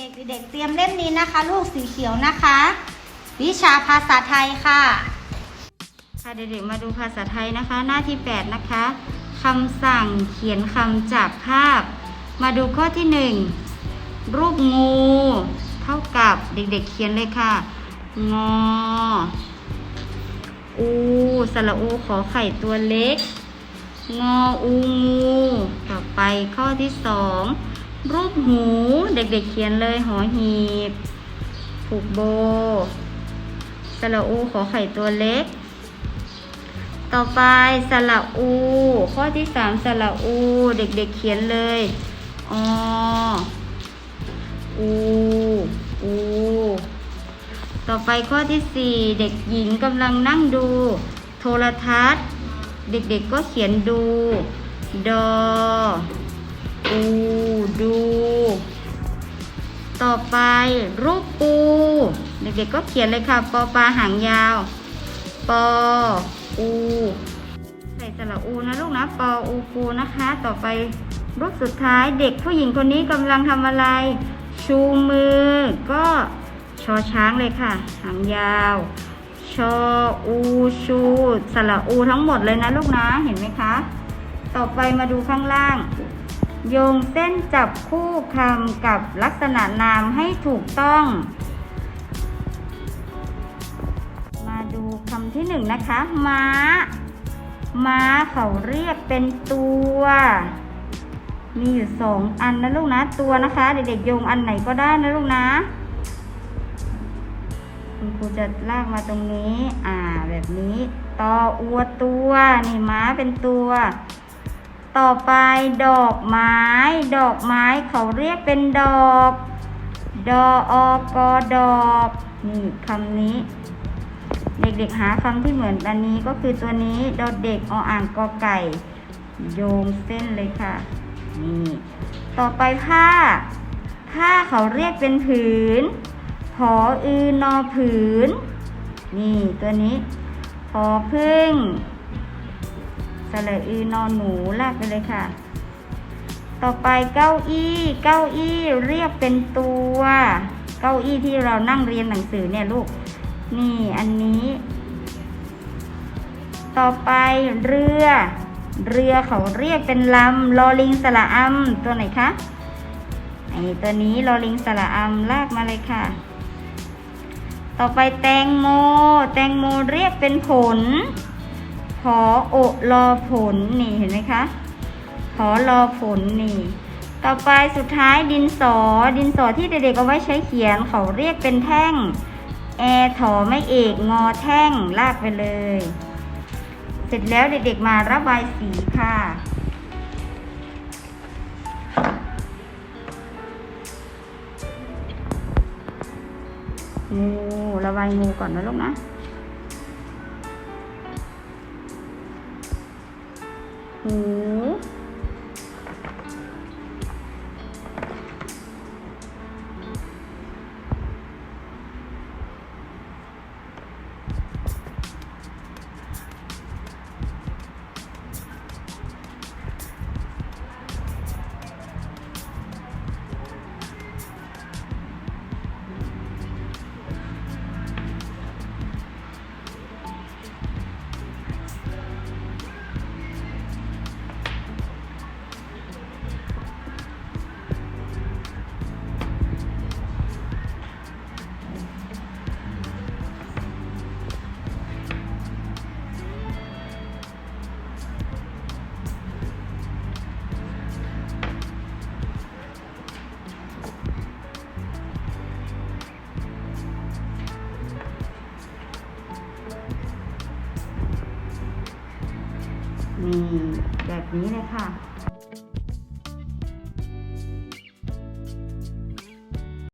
ด็กๆเด็กๆเตรียมเล่มนี้นะคะ ลูกสีเขียวนะคะ วิชาภาษาไทยค่ะค่ะเด็กๆมาดูภาษาไทยนะคะ หน้าที่ 8 นะคะคำสั่งเขียนคำจากภาพ มาดูข้อที่ 1 รูปงู เท่ากับเด็กๆเขียนเลยค่ะ งอ อูสระอูขอไข่ตัวเล็ก งออูงู ต่อไปข้อที่สอง รูปหูเด็กๆเขียนเลยหอหีบ ผูกโบสระอูขอไข่ตัวเล็ก ต่อไปสระอู ข้อที่สามสระอู เด็กๆเขียนเลยออูอูต่อไปข้อที่สี่เด็กหญิงกำลังนั่งดู โทรทัศน์ เด็กๆก็เขียนดู ดอ ต่อไปรูปปู เด็กๆก็เขียนเลยค่ะปอปลาหางยาว ปออูใส่สระอูนะลูกนะปออูปูนะคะ ต่อไปรูปสุดท้ายเด็กผู้หญิงคนนี้กำลังทำอะไร ชูมือ ก็ชอช้างเลยค่ะ หางยาว ชออูชูสระอูทั้งหมดเลยนะลูกนะเห็นไหมคะ ต่อไปมาดูข้างล่าง โยงเส้นจับคู่คำกับลักษณะนามให้ถูกต้อง มาดูคำที่หนึ่งนะคะ ม้า ม้าเขาเรียกเป็นตัว มีอยู่สองอันนะลูกนะ ตัวนะคะ เด็กๆโยงอันไหนก็ได้นะลูกนะ คุณครูจะลากมาตรงนี้ อ่า แบบนี้ ต่ออัวตัว นี่ม้าเป็นตัว ต่อไปดอกไม้ ดอกไม้เขาเรียกเป็นดอก ดออกอดอก นี่คำนี้ เด็กๆหาคำที่เหมือนอันนี้ก็คือตัวนี้ดอเด็กออ่างกอไก่ โยงเส้นเลยค่ะ นี่ต่อไปผ้า ผ้าเขาเรียกเป็นผืนผออือนอผืน นี่ตัวนี้ พอพึ่ง สระอือนอนหนูลากไปเลยค่ะ ต่อไปเก้าอี้เก้าอี้เรียกเป็นตัว เก้าอี้ที่เรานั่งเรียนหนังสือเนี่ยลูก นี่อันนี้ ต่อไปเรือ เรือเขาเรียกเป็นลำลอลิงสระอำตัวไหนคะไอตัวนี้ลอลิงสระอำลากมาเลยค่ะ ต่อไปแตงโม แตงโมเรียกเป็นผล ขอโอรอผลนี่เห็นไหมคะขอรอผลนี่ ต่อไปสุดท้ายดินสอ ดินสอที่เด็กๆเอาไว้ใช้เขียนเขาเรียกเป็นแท่งแอถอไม่เอกงอแท่งลากไปเลย เสร็จแล้วเด็กๆมาระบายสีค่ะงูระบายงูก่อนนะลูกนะ หู นี่แบบนี้เลยค่ะ